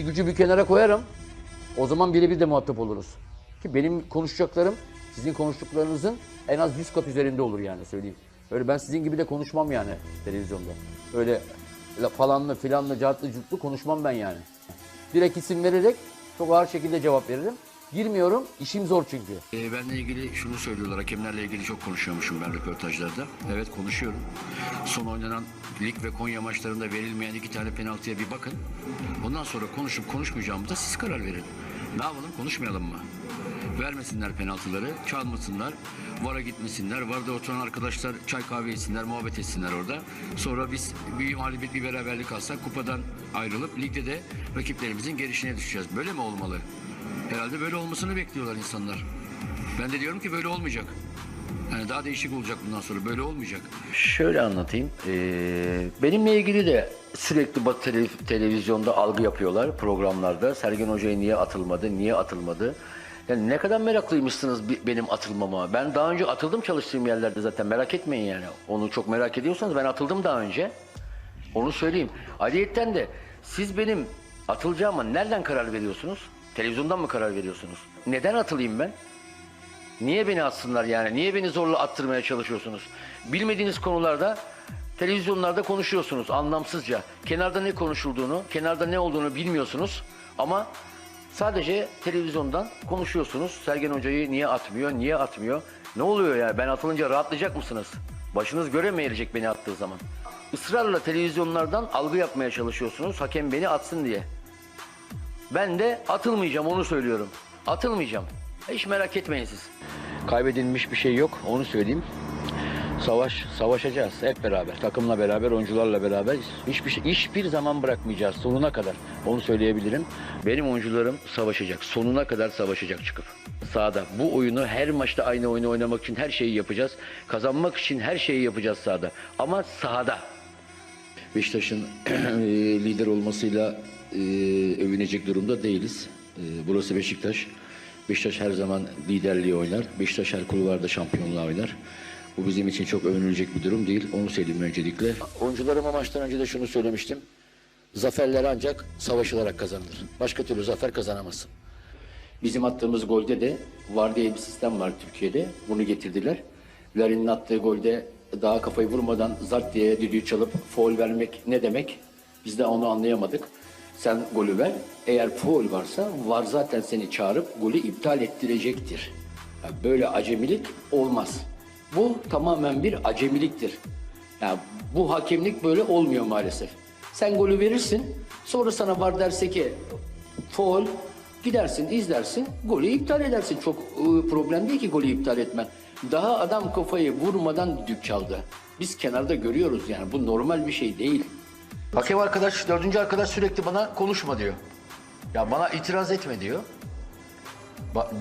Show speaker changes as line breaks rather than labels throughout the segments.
İşi gücü bir kenara koyarım. O zaman birebir de muhatap oluruz. Ki benim konuşacaklarım sizin konuştuklarınızın en az 100 kat üzerinde olur yani söyleyeyim. Öyle ben sizin gibi de konuşmam yani televizyonda. Öyle la- falanlı filanlı cartlı curtlu konuşmam ben yani. Direkt isim vererek çok ağır şekilde cevap veririm. Girmiyorum, işim zor çünkü.
E, benle ilgili şunu söylüyorlar. Hakemlerle ilgili çok konuşuyormuşum ben röportajlarda. Evet konuşuyorum. Son oynanan lig ve Konya maçlarında verilmeyen iki tane penaltıya bir bakın. Ondan sonra konuşup konuşmayacağımı da siz karar verin. Ne yapalım konuşmayalım mı? Vermesinler penaltıları, çalmasınlar, VAR'a gitmesinler, VAR'da oturan arkadaşlar çay kahve içsinler, muhabbet etsinler orada. Sonra biz bir mağlubiyet, bir beraberlik alsak kupadan ayrılıp ligde de rakiplerimizin gelişine düşeceğiz. Böyle mi olmalı? Herhalde böyle olmasını bekliyorlar insanlar. Ben de diyorum ki böyle olmayacak. Yani daha değişik olacak bundan sonra. Böyle olmayacak.
Şöyle anlatayım. Ee, benimle ilgili de sürekli Batı tele- televizyonda algı yapıyorlar programlarda. Sergen Hoca'ya niye atılmadı, niye atılmadı? Yani ne kadar meraklıymışsınız benim atılmama. Ben daha önce atıldım çalıştığım yerlerde zaten merak etmeyin yani. Onu çok merak ediyorsanız ben atıldım daha önce. Onu söyleyeyim. Ayrıyetten de siz benim atılacağıma nereden karar veriyorsunuz? Televizyondan mı karar veriyorsunuz? Neden atılayım ben? Niye beni atsınlar yani? Niye beni zorla attırmaya çalışıyorsunuz? Bilmediğiniz konularda televizyonlarda konuşuyorsunuz anlamsızca. Kenarda ne konuşulduğunu, kenarda ne olduğunu bilmiyorsunuz ama sadece televizyondan konuşuyorsunuz. Sergen Hoca'yı niye atmıyor, niye atmıyor? Ne oluyor ya? Ben atılınca rahatlayacak mısınız? Başınız göremeyecek beni attığı zaman. Israrla televizyonlardan algı yapmaya çalışıyorsunuz. Hakem beni atsın diye. Ben de atılmayacağım onu söylüyorum. Atılmayacağım. Hiç merak etmeyin siz. Kaybedilmiş bir şey yok onu söyleyeyim. Savaş, savaşacağız hep beraber. Takımla beraber, oyuncularla beraber. Hiçbir şey, hiçbir zaman bırakmayacağız sonuna kadar. Onu söyleyebilirim. Benim oyuncularım savaşacak. Sonuna kadar savaşacak çıkıp. Sahada. Bu oyunu her maçta aynı oyunu oynamak için her şeyi yapacağız. Kazanmak için her şeyi yapacağız sahada. Ama sahada.
Beşiktaş'ın lider olmasıyla e, övünecek durumda değiliz. E, burası Beşiktaş. Beşiktaş her zaman liderliği oynar. Beşiktaş her kulvarda şampiyonluğa oynar. Bu bizim için çok övünülecek bir durum değil. Onu söyleyeyim öncelikle.
Oyuncularıma maçtan önce de şunu söylemiştim. Zaferler ancak savaşılarak kazanılır. Başka türlü zafer kazanamazsın. Bizim attığımız golde de var diye bir sistem var Türkiye'de. Bunu getirdiler. Larin'in attığı golde daha kafayı vurmadan zart diye düdüğü çalıp foul vermek ne demek? Biz de onu anlayamadık. Sen golü ver. Eğer foul varsa var zaten seni çağırıp golü iptal ettirecektir. Ya böyle acemilik olmaz. Bu tamamen bir acemiliktir. Yani bu hakemlik böyle olmuyor maalesef. Sen golü verirsin. Sonra sana var derse ki foul gidersin izlersin golü iptal edersin. Çok ıı, problem değil ki golü iptal etmen. Daha adam kafayı vurmadan düdük çaldı. Biz kenarda görüyoruz yani bu normal bir şey değil. Hakem arkadaş, dördüncü arkadaş sürekli bana konuşma diyor. Ya bana itiraz etme diyor.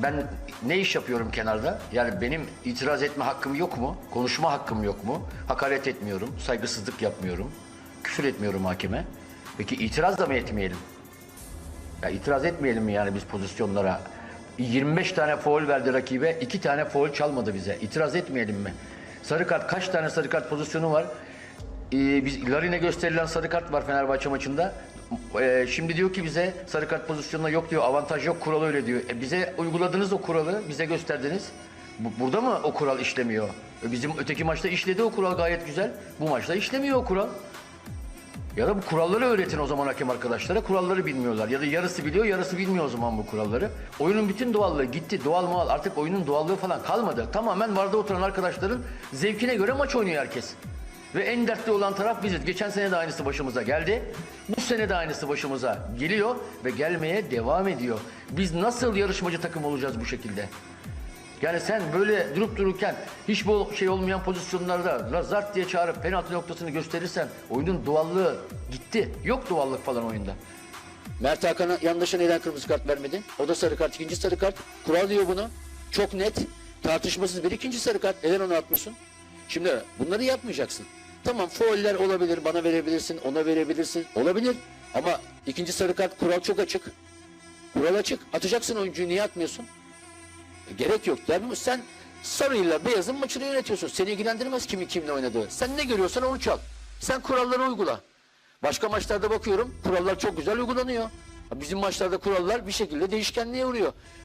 Ben ne iş yapıyorum kenarda? Yani benim itiraz etme hakkım yok mu? Konuşma hakkım yok mu? Hakaret etmiyorum, saygısızlık yapmıyorum, küfür etmiyorum hakeme. Peki itiraz da mı etmeyelim? Ya itiraz etmeyelim mi yani biz pozisyonlara? 25 tane foul verdi rakibe, 2 tane foul çalmadı bize. İtiraz etmeyelim mi? Sarı kart, kaç tane sarı kart pozisyonu var? Ee, biz Larin'e gösterilen sarı kart var Fenerbahçe maçında. Ee, şimdi diyor ki bize sarı kart pozisyonunda yok diyor, avantaj yok, kuralı öyle diyor. E, bize uyguladınız o kuralı, bize gösterdiniz. Bu- burada mı o kural işlemiyor? E, bizim öteki maçta işledi o kural gayet güzel. Bu maçta işlemiyor o kural. Ya da bu kuralları öğretin o zaman hakem arkadaşlara. Kuralları bilmiyorlar. Ya da yarısı biliyor, yarısı bilmiyor o zaman bu kuralları. Oyunun bütün doğallığı gitti. Doğal mal artık oyunun doğallığı falan kalmadı. Tamamen varda oturan arkadaşların zevkine göre maç oynuyor herkes. Ve en dertli olan taraf biziz. Geçen sene de aynısı başımıza geldi. Bu sene de aynısı başımıza geliyor ve gelmeye devam ediyor. Biz nasıl yarışmacı takım olacağız bu şekilde? Yani sen böyle durup dururken hiç bu şey olmayan pozisyonlarda lazart diye çağırıp penaltı noktasını gösterirsen oyunun doğallığı gitti. Yok doğallık falan oyunda. Mert Hakan'a yandaşa neden kırmızı kart vermedin? O da sarı kart, ikinci sarı kart. Kural diyor bunu. Çok net, tartışmasız bir ikinci sarı kart. Neden onu atmıyorsun? Şimdi bunları yapmayacaksın. Tamam fauller olabilir, bana verebilirsin, ona verebilirsin. Olabilir. Ama ikinci sarı kart kural çok açık. Kural açık. Atacaksın oyuncuyu niye atmıyorsun? Gerek yok der mi? Sen sarıyla beyazın maçını yönetiyorsun. Seni ilgilendirmez kimin kimle oynadığı. Sen ne görüyorsan onu çal. Sen kuralları uygula. Başka maçlarda bakıyorum kurallar çok güzel uygulanıyor. Bizim maçlarda kurallar bir şekilde değişkenliğe uğruyor.